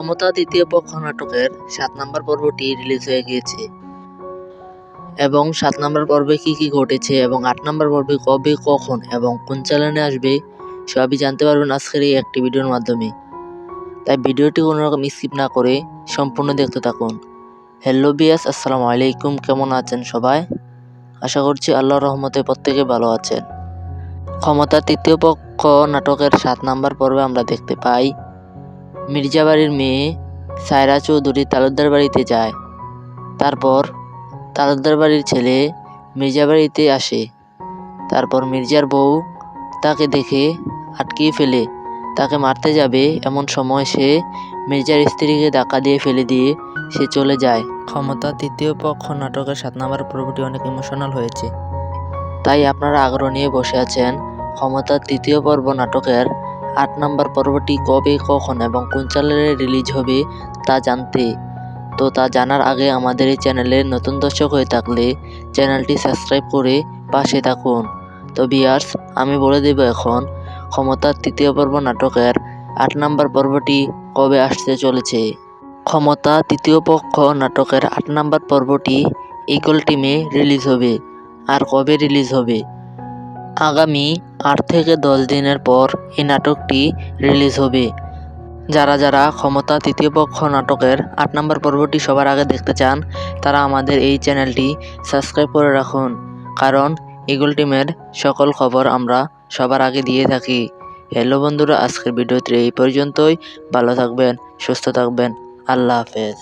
ক্ষমতা তৃতীয় পক্ষ নাটকের সাত নম্বর পর্বটি রিলিজ হয়ে গিয়েছে। এবং সাত নম্বর পর্বে কি কি ঘটেছে এবং আট নম্বর পর্বে কবে, কখন এবং কোন চ্যানেলে আসবে, সবই জানতে পারবেন আজকের এই একটি ভিডিওর মাধ্যমে। তাই ভিডিওটি কোনো রকম স্কিপ না করে সম্পূর্ণ দেখতে থাকুন। হ্যালো বিয়াস, আসসালামু আলাইকুম, কেমন আছেন সবাই? আশা করছি আল্লাহর রহমতে প্রত্যেকে ভালো আছেন। ক্ষমতা তৃতীয় পক্ষ নাটকের সাত নম্বর পর্বে আমরা দেখতে পাই মির্জাবাড়ির মেয়ে সায়রা চৌধুরী তালুকদার বাড়িতে যায়। তারপর তালুকদার বাড়ির ছেলে মির্জা বাড়িতে আসে। তারপর মির্জার বউ তাকে দেখে আটকিয়ে ফেলে। তাকে মারতে যাবে এমন সময় সে মির্জার স্ত্রীকে ধাক্কা দিয়ে ফেলে দিয়ে সে চলে যায়। ক্ষমতা তৃতীয় পক্ষ নাটকের সাত নম্বর পর্বটি অনেক ইমোশনাল হয়েছে। তাই আপনারা আগ্রহ নিয়ে বসে আছেন ক্ষমতা তৃতীয় পর্ব নাটকের আট নম্বর পর্বটি কবে, কখন এবং কোন চ্যানেলে রিলিজ হবে তা জানতে। তো তা জানার আগে আমাদের এই চ্যানেলে নতুন দর্শক হয়ে থাকলে চ্যানেলটি সাবস্ক্রাইব করে পাশে থাকুন। তো বিয়ার্স আমি বলে দেব এখন, ক্ষমতার তৃতীয় পর্ব নাটকের আট নম্বর পর্বটি কবে আসতে চলেছে? ক্ষমতা তৃতীয় পক্ষ নাটকের আট নম্বর পর্বটি ইগল টিমে রিলিজ হবে। আর কবে রিলিজ হবে? আগামী আট থেকে দশ দিনের পর এই নাটকটি রিলিজ হবে। যারা যারা ক্ষমতা তৃতীয় পক্ষ নাটকের আট নম্বর পর্বটি সবার আগে দেখতে চান, তারা আমাদের এই চ্যানেলটি সাবস্ক্রাইব করে রাখুন, কারণ ইগল টিমের সকল খবর আমরা সবার আগে দিয়ে থাকি। হ্যালো বন্ধুরা, আজকের ভিডিওতে এই পর্যন্তই। ভালো থাকবেন, সুস্থ থাকবেন। আল্লাহ হাফেজ।